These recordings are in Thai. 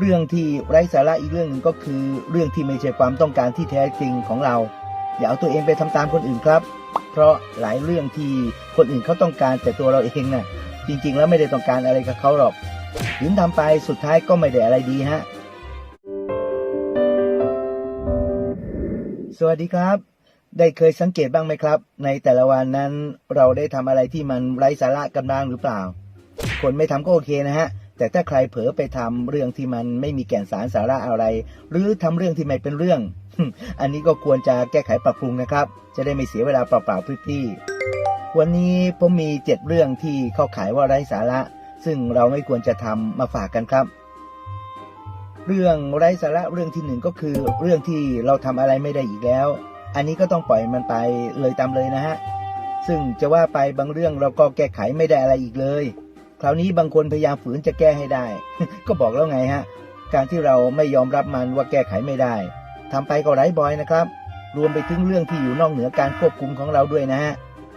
เรื่องที่ไร้สาระอีกเรื่องหนึ่งก็คือ เรื่องที่ไม่ใช่ความต้องการที่แท้จริงของเรา อย่าเอาตัวเองไปทำตามคนอื่นครับ เพราะหลายเรื่องที่คนอื่นเขาต้องการแต่ตัวเราเองน่ะจริง ๆ แล้วไม่ได้ต้องการอะไรกับเขาหรอกถึงทำไปสุดท้ายก็ไม่ได้อะไรดีฮะสวัสดีครับ ได้เคยสังเกตบ้างไหมครับ ในแต่ละวันนั้นเราได้ทำอะไรที่มันไร้สาระกันบ้างหรือเปล่า คนไม่ทำก็โอเคนะฮะ แต่ถ้าใครเผลอไปทำเรื่องที่มันไม่มีแก่นสารสาระอะไร หรือทำเรื่องที่ไม่เป็นเรื่อง อันนี้ก็ควรจะแก้ไขปรับปรุงนะครับ จะได้ไม่เสียเวลาเปล่าๆพรี่ๆวันนี้ผมมีเจ็ดเรื่องที่เข้าขายว่าไร้สาระ ซึ่งเราไม่ควรจะทำมาฝากกันครับ เรื่องไร้สาระเรื่องที่หนึ่งก็คือ เรื่องที่เราทำอะไรไม่ได้อีกแล้ว อันนี้ก็ต้องปล่อยมันไปเลยตามเลยนะฮะซึ่งจะว่าไปบางเรื่องเราก็แก้ไขไม่ได้อะไรอีกเลย คราวนี้บางคนพยายามฝืนจะแก้ให้ได้ ก็บอกแล้วไงฮะ การที่เราไม่ยอมรับมันว่าแก้ไขไม่ได้ทำไปก็ไร้บอยนะครับ รวมไปถึงเรื่องที่อยู่นอกเหนือการควบคุมของเราด้วยนะฮะ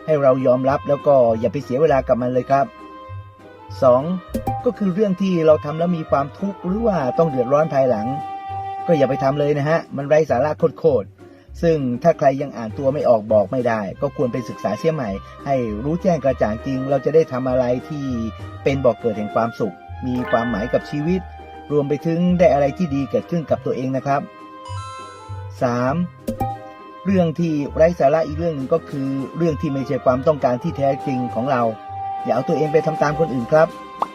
ให้เรายอมรับแล้วก็อย่าไปเสียเวลากับมันเลยครับ 2. ก็คือเรื่องที่เราทำแล้วมีความทุกข์หรือว่าต้องเดือดร้อนภายหลัง ก็อย่าไปทำเลยนะฮะ มันไร้สาระโคตรๆ ซึ่งถ้าใครยังอ่านตัวไม่ออกบอกไม่ได้ ก็ควรไปศึกษาเสียใหม่ ให้รู้แจ้งกระจ่างจริง เราจะได้ทำอะไรที่เป็นบอกเกิดแห่งความสุข มีความหมายกับชีวิต รวมไปถึงได้อะไรที่ดีเกิดขึ้นกับตัวเองนะครับ 3. เรื่องที่ไร้สาระอีกเรื่องหนึ่งก็คือ เรื่องที่ไม่ใช่ความต้องการที่แท้จริงของเรา อย่าเอาตัวเองไปทำตามคนอื่นครับ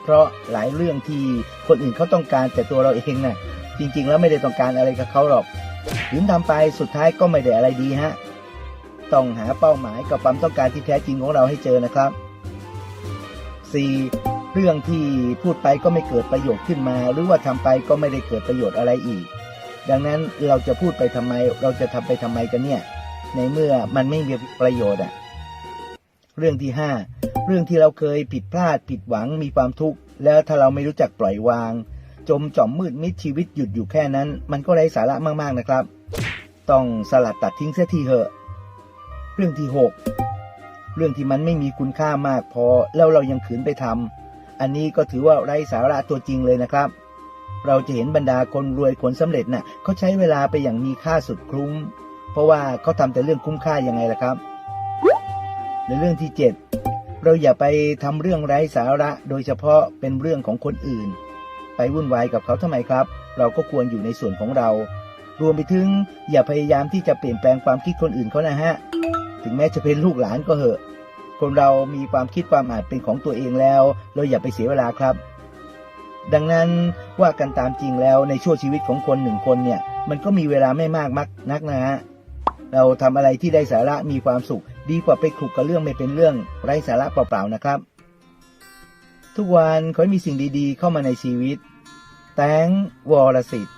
เพราะหลายเรื่องที่คนอื่นเขาต้องการแต่ตัวเราเองน่ะจริง ๆ แล้วไม่ได้ต้องการอะไรกับเขาหรอก ถึงทำไปสุดท้ายก็ไม่ได้อะไรดีฮะ ต้องหาเป้าหมายกับความต้องการที่แท้จริงของเราให้เจอนะครับ 4. เรื่องที่พูดไปก็ไม่เกิดประโยชน์ขึ้นมา หรือว่าทำไปก็ไม่ได้เกิดประโยชน์อะไรอีก ดังนั้นเราจะพูดไปทำไม เราจะทำไปทำไมกันเนี่ย ในเมื่อมันไม่มีประโยชน์อะเรื่องที่ห้าเรื่องที่เราเคยผิดพลาดผิดหวังมีความทุกข์แล้วถ้าเราไม่รู้จักปล่อยวาง จมจอมมืดมิดชีวิตหยุดอยู่แค่นั้น มันก็ไร้สาระมากๆนะครับ ต้องสลัดตัดทิ้งเสียทีเถอะ เรื่องที่หกเรื่องที่มันไม่มีคุณค่ามากพอแล้วเรายังขืนไปทำอันนี้ก็ถือว่าไร้สาระตัวจริงเลยนะครับ เราจะเห็นบรรดาคนรวยคนสำเร็จน่ะเขาใช้เวลาไปอย่างมีค่าสุดคุ้ม เพราะว่าเขาทำแต่เรื่องคุ้มค่ายังไงล่ะครับในเรื่องที่เจ็ดเราอย่าไปทำเรื่องไร้สาระ โดยเฉพาะเป็นเรื่องของคนอื่น ไปวุ่นวายกับเขาทำไมครับ เราก็ควรอยู่ในส่วนของเรา รวมไปถึงอย่าพยายามที่จะเปลี่ยนแปลงความคิดคนอื่นเขานะฮะ ถึงแม้จะเป็นลูกหลานก็เหอะ คนเรามีความคิดความอาจเป็นของตัวเองแล้ว เราอย่าไปเสียเวลาครับ ดังนั้นว่ากันตามจริงแล้วในช่วงชีวิตของคนหนึ่งคนเนี่ย มันก็มีเวลาไม่มากมักนักนะฮะเราทำอะไรที่ได้สาระมีความสุข ดีกว่าไปคลุกกับเรื่องไม่เป็นเรื่องไร้สาระเปล่าๆนะครับ ทุกวันขอให้มีสิ่งดีๆ เข้ามาในชีวิต แตงวรสิทธิ์